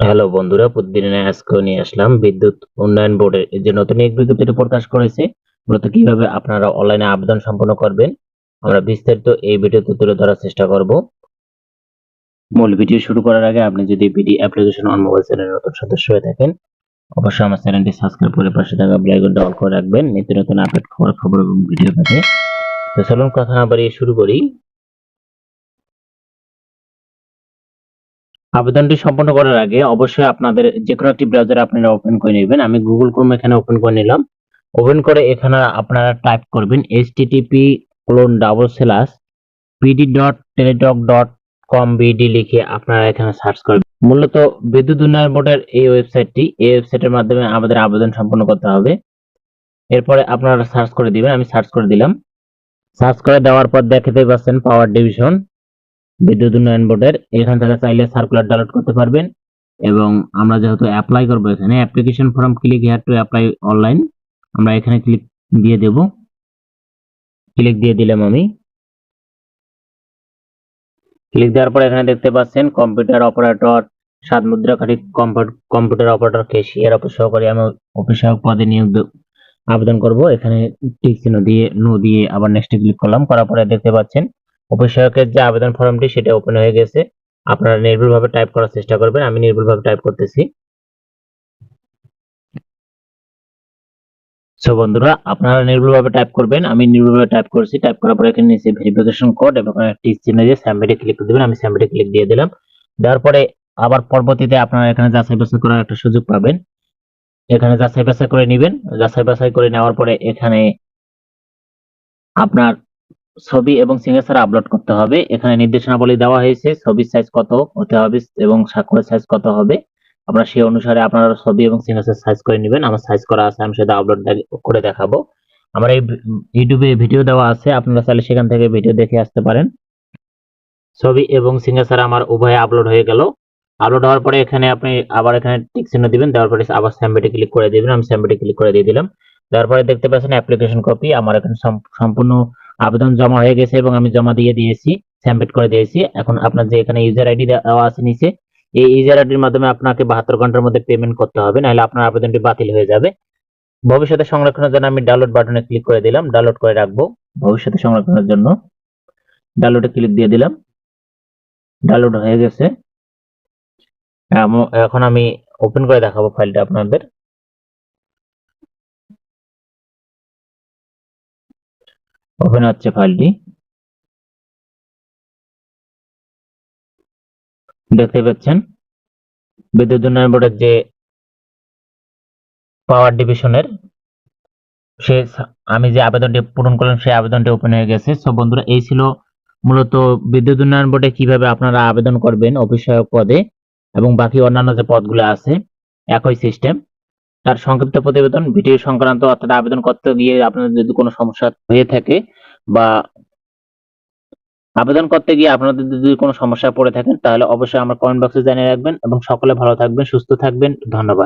Hello বন্ধুরা প্রতিদিনের আজকে নিয়ে আসলাম বিদ্যুৎ উন্নয়ন বোর্ডের যে নতুন এক বিজ্ঞপ্তিটি প্রকাশ করেছে, মূলত কীভাবে আপনারা অনলাইনে আবেদন সম্পন্ন করবেন, আমরা বিস্তারিত এই ভিডিওতে তুলে ধরার চেষ্টা করব। মূল ভিডিও শুরু করার আগে আপনি যদি বিডি অ্যাপ্লিকেশন অন মোবাইল চ্যানেলের নতুন সদস্য হয়ে থাকেন, অবশ্যই আমার চ্যানেলটি সাবস্ক্রাইব করে পাশে থাকা বেল আইকনটা অন করে রাখবেন, নিত্য নতুন আপডেট খবর খবর এবং ভিডিও পেতে। তো চলুন কথা না বাড়িয়ে শুরু করি। আবেদনটি সম্পন্ন করার আগে অবশ্যই আপনাদের যে কোনো একটি ব্রাউজার আপনারা ওপেন করে নেবেন। আমি গুগল ক্রোম এখানে ওপেন করে নিলাম। ওপেন করে এখানে আপনারা টাইপ করবেন http colon double slash PD dot Teletalk dot com BD লিখে আপনারা এখানে সার্চ করবেন। মূলত বিদ্যুৎ উন্নয়ন বোর্ডের এই ওয়েবসাইটটি এই ওয়েবসাইটের মাধ্যমে আমাদের আবেদন সম্পন্ন করতে হবে। এরপরে আপনারা সার্চ করে দিবেন, আমি সার্চ করে দিলাম। সার্চ করে দেওয়ার পর দেখতে পাচ্ছেন পাওয়ার ডিভিশন বিদ্যুৎ উন্নয়ন বোর্ডের এখান থেকে চাইলে সার্কুলার ডাউনলোড করতে পারবেন। এবং আমরা যেহেতু অ্যাপ্লাই করব এখানে application form click here to apply online আমরা এখানে ক্লিক দিয়ে দেব। ক্লিক দিয়ে দিলাম আমি। ক্লিক দেওয়ার পর এখানে দেখতে পাচ্ছেন কম্পিউটার অপারেটর সাত মুদ্রাকারী কম্পিউটার অপারেটর কেশিয়ার সহকারী, আমি অফিস সহায়ক পদে নিয়োগ আবেদন করব। এখানে টিক চিহ্ন দিয়ে নো দিয়ে আবার নেক্সটে ক্লিক করলাম। করার পরে দেখতে পাচ্ছেন অফিস যে আবেদন ফর্মটি সেটা ওপেন হয়ে গেছে। আপনারা নির্ভুলভাবে টাইপ করার চেষ্টা করবেন, আমি নির্ভুলভাবে টাইপ করতেছি। সো বন্ধুরা, আপনারা নির্ভুলভাবে টাইপ করবেন, আমি নির্ভুলভাবে টাইপ করছি। টাইপ করার পরে এখানে নিচে ভেরিফিকেশন কোড এবং টিক চিহ্ন দিয়ে স্যাম্পেটে ক্লিক করে দেবেন, আমি স্যাম্পেটে ক্লিক দিয়ে দিলাম। দেওয়ার পরে আবার পরবর্তীতে আপনারা এখানে যাচাই বাছাই করার একটা সুযোগ পাবেন। এখানে যাচাই বাছাই করে নেবেন। যাচাই বাছাই করে নেওয়ার পরে এখানে আপনার ছবি এবং সিগনেচার আপলোড করতে হবে। এখানে নির্দেশনাবলী দেওয়া হয়েছে, ছবির সাইজ কত হতে হবে এবং স্বাক্ষরের সাইজ কত হবে। আপনারা সেই অনুসারে আপনারা ছবি এবং সিগনেচার সাইজ করে নেবেন। আমার সাইজ করা আছে, আমি সেটা আপলোড করে দেখাবো। আমার এই ইউটিউবে ভিডিও দেওয়া আছে, আপনারা চাইলে সেখান থেকে ভিডিও দেখে আসতে পারেন। ছবি এবং সিগনেচার আমার উভয়ে আপলোড হয়ে গেল। আপলোড হওয়ার পরে এখানে আপনি আবার এখানে টিক চিহ্ন দিবেন, দেওয়ার পরে আবার স্যাম্পেটে ক্লিক করে দিবেন। আমি স্যাম্পেটে ক্লিক করে দিয়ে দিলাম। দেওয়ার পরে দেখতে পাচ্ছেন অ্যাপ্লিকেশন কপি আমার এখানে সম্পূর্ণ আবেদন জমা হয়ে গেছে এবং আমি জমা দিয়ে দিয়েছি স্যাম্পেট করে দিয়েছি। এখন আপনার যে এখানে ইউজার আইডি দেওয়া আছে নিচে, এই ইউজার আইডির মাধ্যমে আপনাকে বাহাত্তর ঘণ্টার মধ্যে পেমেন্ট করতে হবে, নাহলে আপনার আবেদনটি বাতিল হয়ে যাবে। ভবিষ্যতে সংরক্ষণের জন্য আমি ডাউনলোড বাটনে ক্লিক করে দিলাম ডাউনলোড করে রাখব। ভবিষ্যতে সংরক্ষণের জন্য ডাউনলোডে ক্লিক দিয়ে দিলাম। ডাউনলোড হয়ে গেছে। এখন আমি ওপেন করে দেখাবো ফাইলটা আপনাদের। ওপেন হচ্ছে ফাইলটি। দেখতে পাচ্ছেন, বিদ্যুৎ উন্নয়ন বোর্ডের যে পাওয়ার ডিভিশনের সে আমি যে আবেদনটি পূরণ করলাম, সেই আবেদনটি ওপেন হয়ে গেছে। সো বন্ধুরা, এই ছিল মূলত বিদ্যুৎ উন্নয়ন বোর্ডে কীভাবে আপনারা আবেদন করবেন অফিস সহায়ক পদে এবং বাকি অন্যান্য যে পদগুলো আছে, একই সিস্টেম তার সংক্ষিপ্ত প্রতিবেদন, ভিডিও সংক্রান্ত অর্থাৎ আবেদন করতে গিয়ে আপনাদের যদি কোনো সমস্যা হয়ে থাকে বা আবেদন করতে গিয়ে আপনাদের যদি কোনো সমস্যা পড়ে থাকেন তাহলে অবশ্যই আমার কমেন্ট বক্সে জানিয়ে রাখবেন এবং সকলে ভালো থাকবেন, সুস্থ থাকবেন। ধন্যবাদ।